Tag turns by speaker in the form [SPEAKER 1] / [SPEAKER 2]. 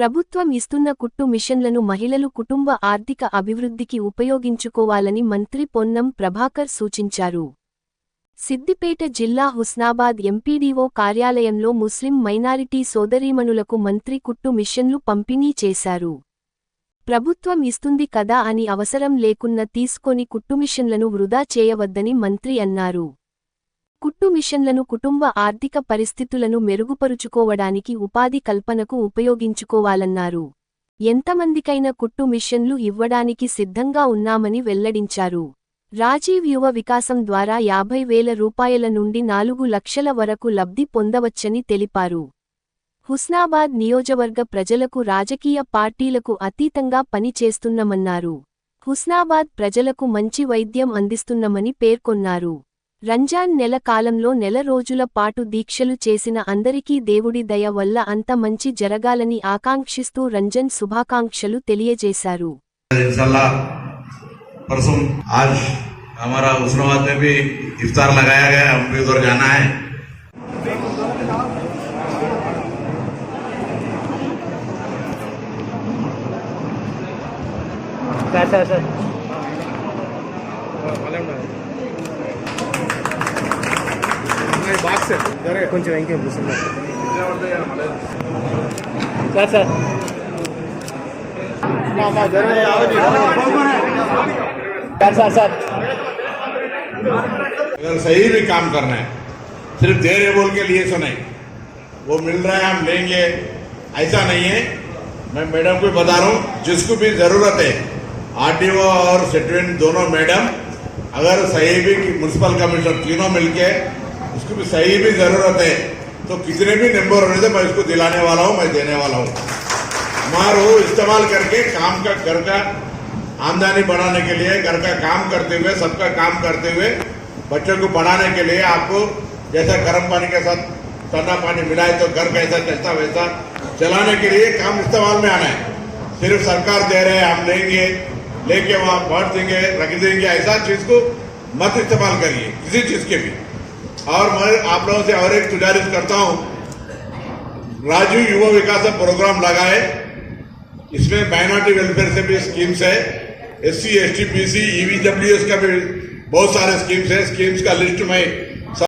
[SPEAKER 1] ప్రభుత్వం ఇస్తున్న కుట్టు మిషన్లను మహిళలు కుటుంబ ఆర్థిక అభివృద్ధికి ఉపయోగించుకోవాలని మంత్రి పొన్నం ప్రభాకర్ సూచించారు. సిద్దిపేట జిల్లా హుస్నాబాద్ ఎంపీడీఓ కార్యాలయంలో ముస్లిం మైనారిటీ సోదరీమణులకు మంత్రి కుట్టు మిషన్లు పంపిణీ చేశారు. ప్రభుత్వం ఇస్తుంది కదా అని అవసరం లేకున్న తీసుకొని కుట్టుమిషన్లను వృధా చేయవద్దని మంత్రి అన్నారు. కుట్టు మిషన్లను కుటుంబ ఆర్థిక పరిస్థితులను మెరుగుపరుచుకోవడానికి ఉపాధి కల్పనకు ఉపయోగించుకోవాలన్నారు. ఎంతమందికైనా కుట్టు మిషన్లు ఇవ్వడానికి సిద్ధంగా ఉన్నామని వెల్లడించారు. రాజీవ్ యువ వికాసం ద్వారా యాభై వేల రూపాయల నుండి నాలుగు లక్షల వరకు లబ్ధి పొందవచ్చని తెలిపారు. హుస్నాబాద్ నియోజవర్గ ప్రజలకు రాజకీయ పార్టీలకు అతీతంగా పనిచేస్తున్నమన్నారు. హుస్నాబాద్ ప్రజలకు మంచి వైద్యం అందిస్తున్నమని పేర్కొన్నారు. రంజాన్ నెల కాలంలో నెల రోజుల పాటు దీక్షలు చేసిన అందరికీ దేవుడి దయ వల్ల అంత మంచి జరగాలని ఆకాంక్షిస్తూ రంజన్ శుభాకాంక్షలు తెలియజేశారు
[SPEAKER 2] इंशाल्लाह परसों
[SPEAKER 3] బాక్స్ జరగ
[SPEAKER 4] కొంచెం ఇంకేం కూర్చుందా sir sir sir sir sir
[SPEAKER 2] अगर सही भी काम करना है सिर्फ दे रहे बोल के लिए सो नहीं वो मिल रहा है हम लेंगे ऐसा नहीं है मैं मैडम को बता रहा हूँ जिसको भी जरूरत है आरटीओ और सेटवेंट दोनों मैडम अगर सही भी म्यूनसिपल कमिश्नर तीनों मिलके उसको भी सही भी ज़रूरत है। तो कितने भी नंबर होने से मैं इसको दिलाने वाला हूँ, मैं देने वाला हूँ। हमारे वो इस्तेमाल करके काम का घर का आमदनी बढ़ाने के लिए, घर का काम करते हुए, सबका काम करते हुए, बच्चों को पढ़ाने के लिए आपको जैसा गर्म पानी के साथ ठंडा पानी मिलाए तो घर कैसा चलता वैसा चलाने के लिए काम इस्तेमाल में आना है। सिर्फ़ सरकार दे रहे हैं हम लेंगे, लेके वहाँ बांट देंगे, रख देंगे, ऐसा चीज़ को मत इस्तेमाल करिए, किसी चीज़ के भी। और मैं आप लोगों से और एक गुजारिश करता हूँ। राजू युवा विकास प्रोग्राम लगाए। इसमें माइनॉरिटी वेलफेयर से भी स्कीम्स है। S C S T P C EVW का भी बहुत सारे स्कीम्स है। स्कीम्स का लिस्ट मैं